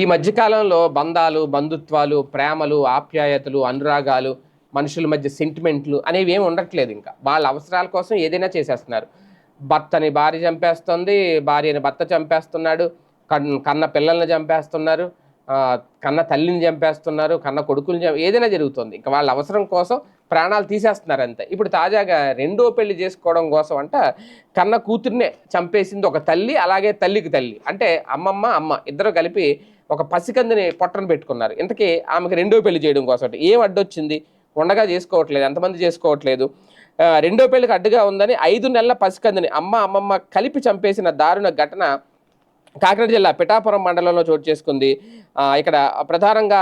ఈ మధ్యకాలంలో బంధాలు బంధుత్వాలు ప్రేమలు ఆప్యాయతలు అనురాగాలు మనుషుల మధ్య సెంటిమెంట్లు అనేవి ఏమి ఉండట్లేదు ఇంకా. వాళ్ళ అవసరాల కోసం ఏదైనా చేసేస్తున్నారు. భర్తని భార్య చంపేస్తుంది భార్యని భర్త చంపేస్తున్నాడు కన్ కన్న పిల్లల్ని చంపేస్తున్నారు కన్న తల్లిని చంపేస్తున్నారు కన్న కొడుకుని చంప ఏదైనా జరుగుతుంది. ఇంకా వాళ్ళ అవసరం కోసం ప్రాణాలు తీసేస్తున్నారు అంతే. ఇప్పుడు తాజాగా రెండో పెళ్ళి చేసుకోవడం కోసం అంట కన్న కూతుర్నే చంపేసింది ఒక తల్లి అలాగే తల్లికి తల్లి. అంటే అమ్మమ్మ అమ్మ ఇద్దరు కలిపి ఒక పసికందిని పొట్టను పెట్టుకున్నారు. ఇంతకీ ఆమెకి రెండో పెళ్ళి చేయడం కోసం ఏం అడ్డొచ్చింది? ఉండగా చేసుకోవట్లేదు ఎంతమంది చేసుకోవట్లేదు? రెండో పెళ్ళికి అడ్డుగా ఉందని ఐదు నెలల పసికందిని అమ్మ అమ్మమ్మ కలిపి చంపేసిన దారుణ ఘటన కాకినాడ జిల్లా పిఠాపురం మండలంలో చోటు చేసుకుంది. ఇక్కడ ప్రధానంగా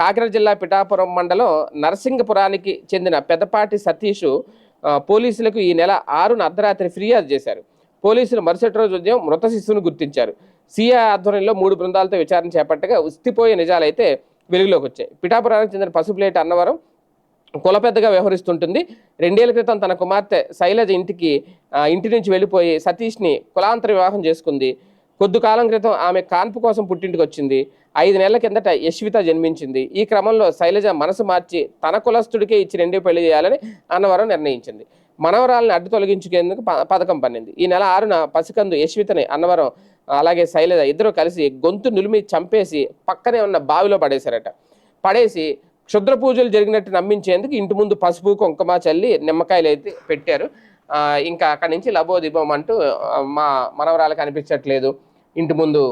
కాకినాడ జిల్లా పిఠాపురం మండలం నరసింగపురానికి చెందిన పెద్దపాటి సతీష్ పోలీసులకు ఈ నెల ఆరున అర్ధరాత్రి ఫిర్యాదు చేశారు. పోలీసులు మరుసటి రోజు ఉదయం మృత శిశువును గుర్తించారు. సిఐ ఆధ్వర్యంలో మూడు బృందాలతో విచారణ చేపట్టగా ఉస్తిపోయే నిజాలైతే వెలుగులోకి వచ్చాయి. పిఠాపురానికి చెందిన పసుపులేటి అన్నవరం కుల పెద్దగా వ్యవహరిస్తుంటుంది. రెండేళ్ళ క్రితం తన కుమార్తె శైలజ ఇంటికి ఇంటి నుంచి వెళ్ళిపోయి సతీష్ని కులాంతర వివాహం చేసుకుంది. కొద్ది కాలం క్రితం ఆమె కాన్పు కోసం పుట్టింటికి వచ్చింది. ఐదు నెలల కిందట యశ్విత జన్మించింది. ఈ క్రమంలో శైలజ మనసు మార్చి తన కులస్తుడికే ఇచ్చి రెండో పెళ్ళి చేయాలని అన్నవరం నిర్ణయించింది. మనవరాలను అడ్డు తొలగించుకేందుకు ప- పథకం పన్నింది. ఈ నెల ఆరున పసికందు యశ్వితని అన్నవరం అలాగే శైలజ ఇద్దరు కలిసి గొంతు నులిమి చంపేసి పక్కనే ఉన్న బావిలో పడేశారట. పడేసి క్షుద్ర పూజలు జరిగినట్టు నమ్మించేందుకు ఇంటి ముందు పసుపు కుంకుమ చల్లి నిమ్మకాయలు అయితే పెట్టారు. ఇంకా అక్కడి నుంచి లబోదిబం అంటూ మా మనవరాలకు కనిపించట్లేదు ఇంటి ముందు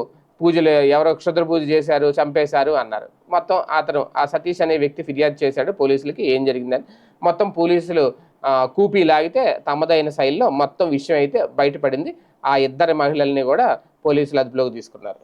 పూజలు ఎవరో క్షుద్ర పూజ చేశారు చంపేశారు అన్నారు. మొత్తం అతను ఆ సతీష్ అనే వ్యక్తి ఫిర్యాదు చేశాడు పోలీసులకి ఏం జరిగిందని. మొత్తం పోలీసులు కూపీ లాగితే తమదైన శైలిలో మొత్తం విషయం అయితే బయటపడింది. ఆ ఇద్దరు మహిళల్ని కూడా పోలీసులు అదుపులోకి తీసుకున్నారు.